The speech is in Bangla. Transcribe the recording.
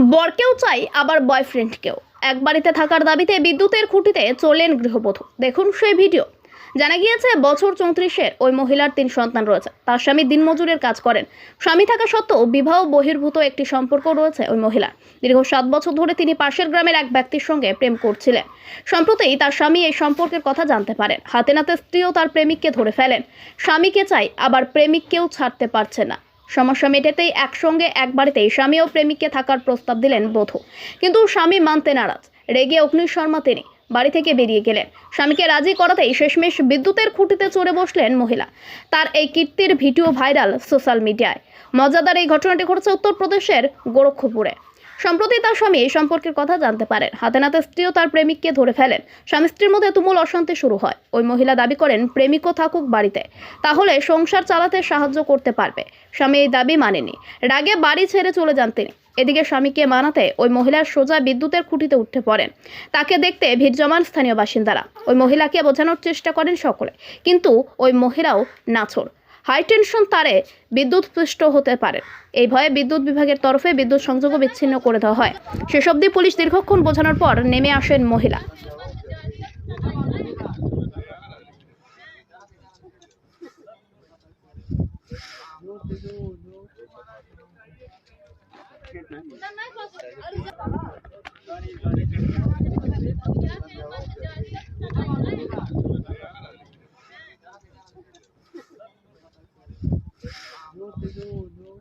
বরকেও চাই, আবার বয়ফ্রেন্ডকেও। এক বাড়িতে থাকার দাবিতে বিদ্যুতের খুঁটিতে চললেন গৃহবধূ। দেখুন সেই ভিডিও। জানা গিয়েছে, বছর চৌত্রিশের ওই মহিলার তিন সন্তান রয়েছে। তার স্বামী দিনমজুরের কাজ করেন। স্বামী থাকা সত্ত্বেও বিবাহ বহির্ভূত একটি সম্পর্ক রয়েছে ওই মহিলার। দীর্ঘ সাত বছর ধরে তিনি পাশের গ্রামের এক ব্যক্তির সঙ্গে প্রেম করছিলেন। সম্প্রতি তার স্বামী এই সম্পর্কের কথা জানতে পারেন। হাতে নাতে স্ত্রীও তার প্রেমিককে ধরে ফেলেন। স্বামীকে চাই, আবার প্রেমিককেও ছাড়তে পারছে না। সমস্যা মেটাতেই একসঙ্গে এক বাড়িতেই স্বামী ও প্রেমিককে থাকার প্রস্তাব দিলেন বধূ। কিন্তু স্বামী মানতে নারাজ। রেগে অগ্নিশর্মা তিনি বাড়ি থেকে বেরিয়ে গেলেন। স্বামীকে রাজি করাতেই শেষমেশ বিদ্যুতের খুঁটিতে চড়ে বসলেন মহিলা। তার এই কীর্তির ভিডিও ভাইরাল সোশ্যাল মিডিয়ায়। মজাদার এই ঘটনাটি ঘটেছে উত্তরপ্রদেশের গোরক্ষপুরে। সম্প্রতি তার স্বামী এই সম্পর্কের কথা জানতে পারেন। হাতে নাতে স্ত্রীও তার প্রেমিককে ধরে ফেলেন। স্বামী স্ত্রীর মধ্যে তুমুল অশান্তি শুরু হয়। ওই মহিলা দাবি করেন, প্রেমিকও থাকুক বাড়িতে। তাহলে সংসার চালাতে সাহায্য করতে পারবে। স্বামী এই দাবি মানেনি। রাগে বাড়ি ছেড়ে চলে যান তিনি। এদিকে স্বামীকে মানাতে ওই মহিলার সোজা বিদ্যুতের খুঁটিতে উঠে পড়েন। তাকে দেখতে ভিড় জমান স্থানীয় বাসিন্দারা। ওই মহিলাকে বোঝানোর চেষ্টা করেন সকলে। কিন্তু ওই মহিলাও নাছর হাইটেনশন তারে বিদ্যুৎপৃষ্ট হতে পারে। এই ভয়ে বিদ্যুৎ বিভাগের তরফে বিদ্যুৎ সংযোগও বিচ্ছিন্ন করে দেওয়া হয়। সেসব দিয়ে পুলিশ দীর্ঘক্ষণ বোঝানোর পর নেমে আসেন মহিলা। do. do...